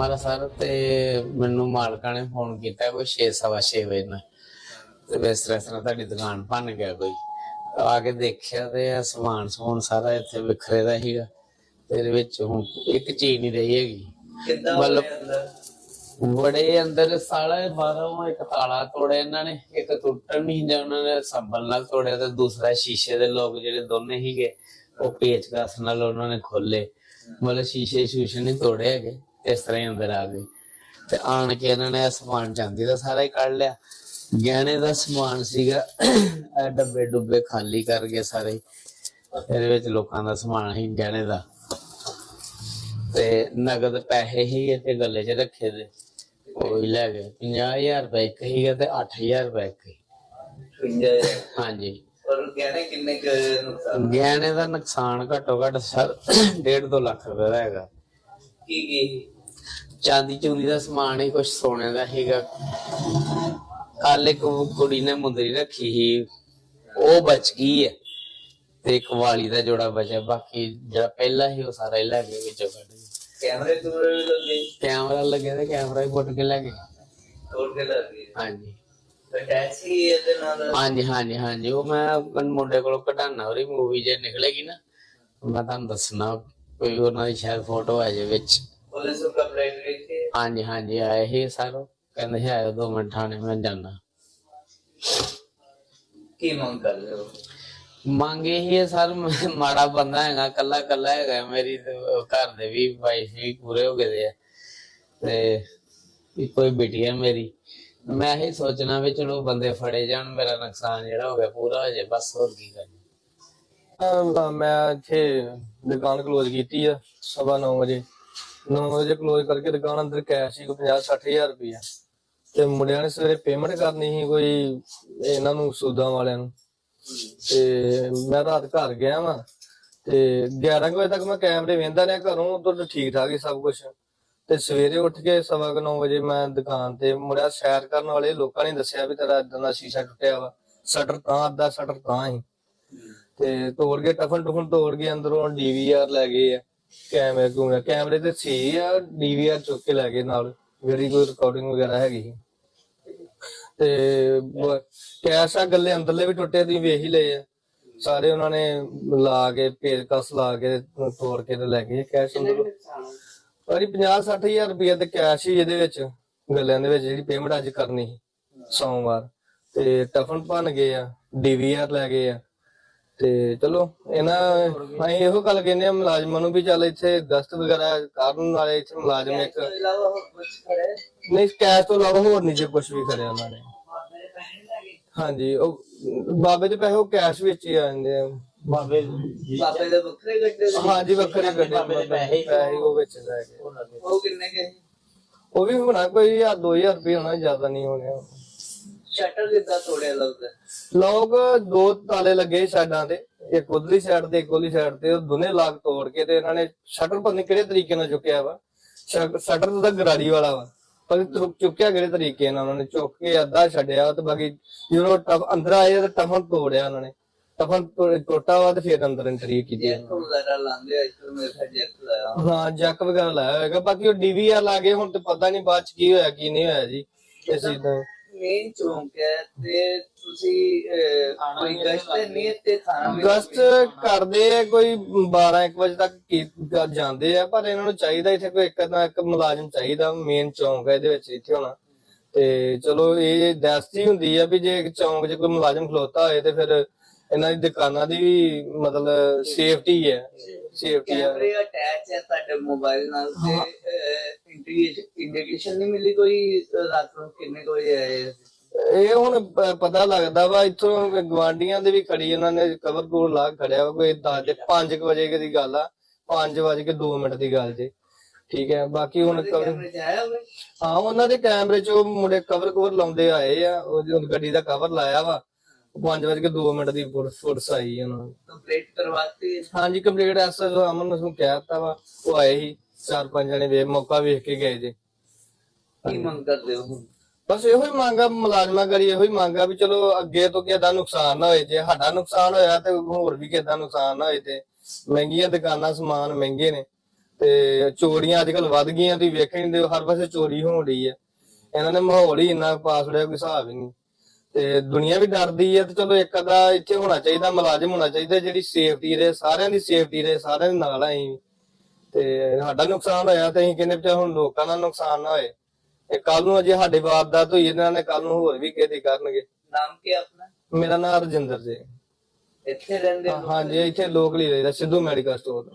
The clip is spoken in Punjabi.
ਵਾਲਾ ਸਰ ਤੇ ਮੈਨੂੰ ਮਾਲਕਾਂ ਨੇ ਫੋਨ ਕੀਤਾ ਕੋਈ 6:30 ਵਜੇ ਨਾਲ। ਤੇ ਇਸ ਤਰ੍ਹਾਂ ਤੁਹਾਡੀ ਦੁਕਾਨ ਭੰਨ ਗਿਆ ਕੋਈ। ਆ ਕੇ ਦੇਖਿਆ ਤੇ ਇਹ ਸਮਾਨ ਸਮੂਨ ਸਾਰਾ ਇੱਥੇ ਵਿਖਰੇ ਦਾ ਸੀਗਾ। ਤੇ ਇਹਦੇ ਵਿੱਚ ਹੁਣ ਇੱਕ ਚੀਜ਼ ਨਹੀਂ ਰਹੀ ਹੈਗੀ। ਕਿੱਦਾਂ ਮਤਲਬ- ਬੜੇ ਅੰਦਰ ਸਾਲਾ ਬਾਹਰੋਂ ਇੱਕ ਤਾਲਾ ਤੋੜਿਆ ਇਹਨਾਂ ਨੇ ਇੱਕ ਟੁੱਟਣ ਨਹੀਂ ਜਾਂ ਉਹਨਾਂ ਨੇ ਸੰਭਲ ਨਾਲ ਤੋੜਿਆ ਤੇ ਦੂਸਰਾ ਸ਼ੀਸ਼ੇ ਦੇ ਲੋਕ ਜਿਹੜੇ ਦੋਨੇ ਸੀਗੇ ਉਹ ਪੇਚਕਸ ਨਾਲ ਉਹਨਾਂ ਨੇ ਖੋਲੇ ਮਤਲਬ ਸ਼ੀਸ਼ੇ ਸ਼ੂਸ਼ੇ ਨਹੀਂ ਤੋੜੇ ਹੈਗੇ। ਇਸ ਤਰ੍ਹਾਂ ਹੀ ਅੰਦਰ ਆ ਗਏ ਤੇ ਆਣ ਕੇ ਇਹਨਾਂ ਨੇ ਸਮਾਨ ਚਾਂਦੀ ਦਾ ਸਾਰਾ ਹੀ ਕੱਢ ਲਿਆ। ਗਹਿਣੇ ਦਾ ਸਮਾਨ ਸੀਗਾ ਇਹ ਡੱਬੇ ਡੁੱਬੇ ਖਾਲੀ ਕਰ ਗਏ ਸਾਰੇ। ਇਹਦੇ ਵਿੱਚ ਲੋਕਾਂ ਦਾ ਸਮਾਨ ਸੀ ਗਹਿਣੇ ਦਾ। ਤੇ ਨਗਦ ਪੈਸੇ ਹੀ ਤੇ ਗੱਲੇ 'ਚ ਰੱਖੇ ਦੇ। ਉਹ ਹੀ ਲੈ ਗਏ 50000 ਰੁਪਏ ਇੱਕ ਹੀਗਾ ਤੇ 8000 ਰੁਪਏ ਇੱਕ। ਪਿੰਜਾ ਹਾਂਜੀ। ਔਰ ਗਹਿਣੇ ਕਿੰਨੇ ਕੁ ਨੁਕਸਾਨ ਗਹਿਣੇ ਦਾ ਨੁਕਸਾਨ ਘੱਟੋ ਘੱਟ ਸਰ 1.5 2 ਲੱਖ ਰੁਪਏ ਦਾ ਹੈਗਾ। ਕੀ ਕੀ? ਚਾਂਦੀ ਚੂੰਦੀ ਦਾ ਸਮਾਨ ਹੀ ਕੁਝ ਸੋਨੇ ਦਾ ਸੀਗਾ। ਕੱਲ ਇੱਕ ਕੁੜੀ ਨੇ ਮੁੰਦਰੀ ਰੱਖੀ ਸੀ। ਉਹ ਬਚ ਗਈ ਹੈ। ਤੇ ਇੱਕ ਵਾਲੀ ਦਾ ਜੋੜਾ ਬਚਿਆ। ਬਾਕੀ ਜਿਹੜਾ ਪਹਿਲਾ ਸੀ ਉਹ ਸਾਰਾ ਹੀ ਲੈ ਗਏ ਵਿੱਚੋਂ ਕੱਢ ਕੇ। ਕੈਮਰੇ ਕੂਮਰੇ ਵੀ ਲੱਗੇ ਕੈਮਰਾ ਲੱਗੇ ਤੇ ਕੈਮਰਾ ਹੀ ਪੁੱਟ ਕੇ ਲੈ ਗਏ। ਤੋੜ ਕੇ ਲੱਗੇ ਹਾਂਜੀ। ਤੇ ਟੈਕਸੀ ਇਹਦੇ ਨਾਲ? ਹਾਂਜੀ ਹਾਂਜੀ ਹਾਂਜੀ। ਉਹ ਮੈਂ ਆਪਣੇ ਮੁੰਡੇ ਕੋਲੋਂ ਕਢਾਣਾ ਉਹਦੀ ਮੂਵੀ ਜੇ ਨਿਕਲੇਗੀ ਨਾ ਮੈਂ ਤੁਹਾਨੂੰ ਦੱਸਣਾ। ਕੋਈ ਉਹਨਾਂ ਦੀ ਸ਼ਾਇਦ ਫੋਟੋ ਆ ਜਾਵੇ ਵਿੱਚ। ਪੁਲਿਸ ਨੂੰ ਕੰਪਲੇਂਟ ਕੀਤੀ? ਹਾਂਜੀ ਹਾਂਜੀ ਆਏ ਹੀ ਸਾਰੋ। ਕਹਿੰਦੇ ਸੀ ਆਇਓ ਦੋ ਮਿੰਟ ਥਾਣੇ ਮੈਂ ਜਾਣਾ ਕੀ ਮੰਗ ਕਰ ਰਹੇ ਹੋ? ਮੰਗੇ ਹੀ ਸਰ ਮੈਂ ਮਾੜਾ ਬੰਦਾ ਹੈਗਾ ਕੱਲਾ ਕੱਲਾ ਹੈਗਾ। ਮੇਰੀ ਤੇ ਘਰ ਦੇ ਵੀ ਵਾਈਫ ਵੀ ਪੂਰੇ ਹੋ ਗਏ ਆ। ਤੇ ਹੀ ਬੇਟੀ ਹੈ ਮੇਰੀ। ਮੈਂ ਇਹ ਸੋਚਣਾ ਵੀ ਚਲੋ ਬੰਦੇ ਫੜੇ ਜਾਣ ਮੇਰਾ ਨੁਕਸਾਨ ਜਿਹੜਾ ਹੋ ਗਿਆ ਪੂਰਾ ਹੋ ਜਾਏ ਬਸ ਹੋਰ ਕੀ ਕਰਨਾ ਤਾਂ ਮੈਂ ਇੱਥੇ ਦੁਕਾਨ ਕਲੋਜ਼ ਕੀਤੀ ਆ, ਸਵਾ 9 ਵਜੇ। 9 ਵਜੇ ਕਲੋਜ਼ ਕਰਕੇ ਦੁਕਾਨ ਅੰਦਰ ਕੈਸ਼ ਸੀ ਕੋਈ 50 60000 ਰੁਪਇਆ ਤੇ ਮੁੰਡਿਆਂ ਨੇ ਸਵੇਰੇ ਪੇਮੈਂਟ ਕਰਨੀ ਸੀ ਕੋਈ ਇਹਨਾਂ ਨੂੰ, ਸੂਦਾਂ ਵਾਲਿਆਂ ਨੂੰ। ਤੇ ਮੈਂ ਰਾਤ ਘਰ ਗਿਆ ਵਾਂ, ਤੇ 11 ਕੁ ਵਜੇ ਤੱਕ ਮੈਂ ਕੈਮਰੇ ਵੇਂਦਾ ਰਿਹਾ ਘਰੋਂ, ਉਧਰ ਠੀਕ ਠਾਕ ਹੀ ਸਭ ਕੁਝ ਤੇ ਸਵੇਰੇ ਉੱਠ ਕੇ ਸਵਾ ਕੁ 9 ਵਜੇ ਮੈਂ ਦੁਕਾਨ ਤੇ ਮੁੜਿਆ ਸੈਰ ਕਰਨ ਵਾਲੇ, ਲੋਕਾਂ ਨੇ ਦੱਸਿਆ ਵੀ ਤੇਰਾ ਇਦਾਂ ਦਾ ਸ਼ੀਸ਼ਾ ਟੁੱਟਿਆ ਵਾ। ਸ਼ਟਰ ਤਾਂ, ਅੱਧਾ ਸ਼ਟਰ ਤਾਂ ਹੀ। ਤੇ ਤੋੜ ਕੇ ਟਫਨ ਟਫਨ ਤੋੜ ਕੇ ਅੰਦਰੋਂ ਡੀਵੀਆਰ ਲੈ ਗਏ ਆ ਕੈਮਰੇ ਕੂਮਰੇ ਕੈਮਰੇ ਤੇ ਸੀ ਆ ਡੀਵੀਆਰ ਚੁੱਕ ਕੇ ਲੈ ਗਏ ਨਾਲ ਜਿਹੜੀ ਕੋਈ ਰਿਕਾਰਡਿੰਗ ਵਗੈਰਾ ਹੈਗੀ ਸੀ। ਤੇ ਕੈਸ਼ ਆ ਗੱਲੇ ਅੰਦਰਲੇ ਵੀ ਟੁੱਟੇ ਤੁਸੀਂ ਵੇਖ ਹੀ ਲਏ ਆ। ਸਾਰੇ ਉਹਨਾਂ ਨੇ ਲਾ ਕੇ ਪੇਚਕਸ ਲਾ ਕੇ ਤੋੜ ਕੇ ਤੇ ਲੈ ਗਏ ਕੈਸ਼ ਅੰਦਰ। ਪਰ 50 60000 ਰੁਪਏ ਤੇ ਕੈਸ਼ ਹੀ ਇਹਦੇ ਵਿੱਚ ਗੱਲਿਆਂ ਦੇ ਵਿੱਚ ਜਿਹੜੀ ਪੇਮੈਂਟ ਅੱਜ ਕਰਨੀ ਸੀ ਸੋਮਵਾਰ। ਤੇ ਟਫਨ ਭੰਨ ਗਏ ਆ ਡੀਵੀਆਰ ਲੈ ਗਏ ਆ। ਤੇ ਚਲੋ ਇਹਨਾਂ ਅਸੀਂ ਇਹੋ ਗੱਲ ਕਹਿੰਦੇ ਆ ਮੁਲਾਜ਼ਮਾਂ ਨੂੰ ਵੀ ਚੱਲ ਇੱਥੇ ਗਸਤ ਵਗੈਰਾ ਕਰਨ ਵਾਲੇ ਇੱਥੇ ਮੁਲਾਜ਼ਮ ਇੱਕ ਨਹੀਂ ਕੈਸ਼ ਤੋਂ ਇਲਾਵਾ ਹੋਰ ਨਹੀਂ ਜੇ ਕੁਝ ਵੀ ਕਰਿਆ ਉਹਨਾਂ ਨੇ। ਹਾਂਜੀ ਉਹ ਬਾਬੇ ਦੇ ਪੈਸੇ ਉਹ ਕੈਸ਼ ਵਿੱਚ ਹੀ ਆ ਜਾਂਦੇ ਆ। ਬਾਬੇ ਬਾਬੇ ਦੇ ਵੱਖਰੇ ਗੱਡੇ? ਹਾਂਜੀ ਵੱਖਰੇ ਗੱਡੇ ਪੈਸੇ ਉਹ ਵਿੱਚ ਲੈ ਗਏ। ਉਹ ਕਿੰਨੇ ਕੇ ਉਹ ਵੀ ਹੋਣਾ ਕੋਈ 1000 2000 ਰੁਪਏ ਹੋਣਾ ਜ਼ਿਆਦਾ ਨਹੀਂ ਹੋਣੇ। ਸ਼ਟਰ ਤੋੜਿਆ ਲੱਗਦਾ। ਲੋਕ ਦੋ ਤਾਲੇ ਲੱਗੇ ਸਾਈਡਾਂ ਤੇ ਇੱਕ ਉਧਰਲੀ ਸਾਈਡ ਤੇ ਇੱਕ ਉਧਰਲੀ ਸਾਈਡ ਤੇ ਉਹ ਦੋਨੇ ਲਾਗ ਤੋੜ ਕੇ ਤੇ ਇਹਨਾਂ ਨੇ ਸ਼ਟਰ ਪਤਾ ਨਹੀਂ ਕਿਹੜੇ ਤਰੀਕੇ ਨਾਲ ਚੁੱਕਿਆ ਵਾ। ਸ਼ਟਰ ਤਾਂ ਗਰਾੜੀ ਵਾਲਾ ਵਾ ਪਰ ਚੁੱਕ- ਚੁੱਕਿਆ ਕਿਹੜੇ ਤਰੀਕੇ ਨਾਲ ਉਹਨਾਂ ਨੇ ਚੁੱਕ ਕੇ ਅੱਧਾ ਛੱਡਿਆ ਤੇ ਬਾਕੀ ਜਦੋਂ ਟਫ ਅੰਦਰ ਆਏ ਤੇ ਟਫਨ ਤੋੜਿਆ ਉਹਨਾਂ ਨੇ। ਟਫਨ ਟੁੱਟਾ ਵਾ ਤੇ ਫਿਰ ਅੰਦਰ ਐਂਟਰੀ ਕੀਤੀ ਵਗੈਰਾ ਲਾਉਂਦੇ ਆ ਇਸ ਤੋਂ ਮੇਰੇ ਖਿਆਲ ਜੈਕ ਲਾਇਆ ਹਾਂ ਜੱਕ ਵਗੈਰਾ ਲਾਇਆ ਹੋਏਗਾ ਬਾਕੀ ਉਹ ਡੀਵੀਆਰ ਲਾ ਗਏ ਹੁਣ ਤੇ ਪਤਾ ਨਹੀਂ ਬਾਅਦ ਚ ਕੀ ਹੋਇਆ ਕੀ ਨਹੀਂ ਹੋਇਆ ਜੀ ਇਸ ਚੀਜ਼ ਦਾ। ਮੇਨ ਚੌਂਕ ਹੈ ਤੇ ਤੁਸੀਂ ਅਹ, ਕੋਈ ਗਸ਼ਤ ਨਹੀਂ ਤੇ ਥਾਣਾ ਵੀ ਗਸਤ ਕਰਦੇ ਆ ਕੋਈ 12 1 ਵਜੇ ਤੱਕ ਕ- ਜਾਂਦੇ ਆ ਪਰ ਇਹਨਾਂ ਨੂੰ ਚਾਹੀਦਾ ਇੱਥੇ ਕੋਈ ਇੱਕ ਨਾ ਇੱਕ ਮੁਲਾਜ਼ਮ ਚਾਹੀਦਾ ਮੇਨ ਚੌਂਕ ਹੈ ਇਹਦੇ ਵਿੱਚ ਇੱਥੇ ਹੋਣਾ। ਤੇ ਚਲੋ ਇਹ ਦਸਤੀ ਹੁੰਦੀ ਆ ਵੀ ਜੇ ਇੱਕ ਚੌਂਕ 'ਚ ਕੋਈ ਮੁਲਾਜ਼ਮ ਖਲੋਤਾ ਹੋਏ ਤੇ ਫਿਰ ਇਹਨਾਂ ਦੀ ਦੁਕਾਨਾਂ ਦੀ ਵੀ ਮਤਲਬ ਸੇਫਟੀ ਹੈ ਸੇਫਟੀ ਹੈ ਕੈਮਰੇ ਅਟੈਚ ਹੈ ਤੁਹਾਡੇ ਮੋਬਾਈਲ ਨਾਲ ਤੇ ਇੰਡੀਕੇਸ਼ਨ ਨਹੀਂ ਮਿਲੀ ਕੋਈ ਅਹ, ਰਾਤ ਨੂੰ ਕਿੰਨੇ ਕੁ ਵਜੇ ਆਏ? ਸੀ? ਇਹ ਹੁਣ ਪ- ਪਤਾ ਲੱਗਦਾ ਵਾ ਇੱਥੋਂ ਗਵਾਂਡੀਆਂ ਦੇ ਵੀ ਖੜੀ ਉਹਨਾਂ ਨੇ ਕਵਰ ਕੋਲ ਲਾ ਖੜਿਆ ਵਾ ਕੋਈ 10 ਦੇ 5 ਵਜੇ ਦੀ ਗੱਲ ਆ 5 ਵਜੇ ਕੇ 2 ਮਿੰਟ ਦੀ ਗੱਲ ਜੇ। ਠੀਕ ਹੈ ਬਾਕੀ ਹੁਣ ਕਵਰ ਹਾਂ ਉਹਨਾਂ ਦੇ ਕੈਮਰੇ 'ਚ ਮੁੰਡੇ ਕਵਰ ਕਵਰ ਲਾਉਂਦੇ ਆਏ ਆ ਉਹ ਗੱਡੀ ਦਾ ਕਵਰ ਲਾਇਆ ਵਾ। 5 ਵਜੇ ਕੇ 2 ਮਿੰਟ ਦੀ ਫੁਰਸ ਆਈ ਉਹਨਾਂ ਨੂੰ। ਕੰਪਲੀਟ ਕਰਵਾਤੀ? ਹੈ। ਹਾਂਜੀ ਕੰਪਲੀਟ ਐਸਐਸ ਅਮਨ ਨੂੰ ਕਹਿਤਾ ਵਾ ਉਹ ਆਏ ਸੀ ਚਾਰ ਪੰਜ ਜਣੇ ਵੇ ਮੌਕਾ ਵੇਖ ਕੇ ਗਏ ਜੇ। ਕੀ ਮੰਗ ਕਰਦੇ ਹੋ ਹੁਣ? ਬਸ ਇਹੋ ਹੀ ਮੰਗਾ ਮੁਲਾਜ਼ਮਾਂ ਕਰੀ ਇਹੋ ਹੀ ਮੰਗਾ ਵੀ ਚਲੋ ਅੱਗੇ ਤੋਂ ਕਿਹਦਾ ਨੁਕਸਾਨ ਨਾ ਹੋਏ ਜੇ ਸਾਡਾ ਨੁਕਸਾਨ ਹੋਇਆ ਤੇ ਹੋਰ ਵੀ ਕਿਹਦਾ ਨੁਕਸਾਨ ਨਾ ਹੋਏ ਤੇ। ਮਹਿੰਗੀਆਂ ਦੁਕਾਨਾਂ ਸਮਾਨ ਮਹਿੰਗੇ ਨੇ ਤੇ ਚੋਰੀਆਂ ਅੱਜ ਕੱਲ ਵੱਧ ਗਈਆਂ ਤੁਸੀਂ ਵੇਖਣ ਦੇ ਹਰ ਪਾਸੇ ਚੋਰੀ ਹੋਣ ਰਹੀ ਹੈ ਇਹਨਾਂ ਨੇ ਮਾਹੌਲ ਹੀ ਇੰਨਾ ਪਾਸ ਰਿਹਾ ਕੋਈ ਹਿਸਾਬ ਹੀ ਨਹੀਂ। ਤੇ ਦੁਨੀਆ ਵੀ ਡਰਦੀ ਹੈ ਤੇ ਚਲੋ ਇੱਕ ਅੱਧਾ ਇੱਥੇ ਹੋਣਾ ਚਾਹੀਦਾ ਮੁਲਾਜ਼ਮ ਹੋਣਾ ਚਾਹੀਦਾ ਜਿਹੜੀ ਸੇਫਟੀ ਦੇ ਸਾਰਿਆਂ ਦੀ ਸੇਫਟੀ ਦੇ ਸਾਰਿਆਂ ਦੇ ਨਾਲ ਆਈ ਤੇ ਸਾਡਾ ਨੁਕਸਾਨ ਹੋਇਆ ਤੇ ਅਸੀਂ ਕਹਿੰਦੇ ਵੀ ਚੱਲ ਹੁਣ ਲੋਕਾਂ ਦਾ ਨੁਕਸਾਨ ਨਾ ਹੋਏ। ਤੇ ਕੱਲ ਨੂੰ ਅਜੇ ਸਾਡੇ ਵਾਰਦਾਤ ਹੋਈ ਇਹਨਾਂ ਨੇ ਕੱਲ ਨੂੰ ਹੋਰ ਵੀ ਕਿਤੇ ਕਰਨਗੇ। ਨਾਮ ਕੀ ਆਪਣਾ? ਮੇਰਾ ਨਾਮ ਰਜਿੰਦਰ ਜੀ। ਇੱਥੇ ਰਹਿੰਦੇ ਹੋ ਹਾਂਜੀ ਇੱਥੇ ਲੋਕਲ ਹੀ ਰਹਿੰਦਾ ਸਿੱਧੂ ਮੈਡੀਕਲ ਸਟੋਰ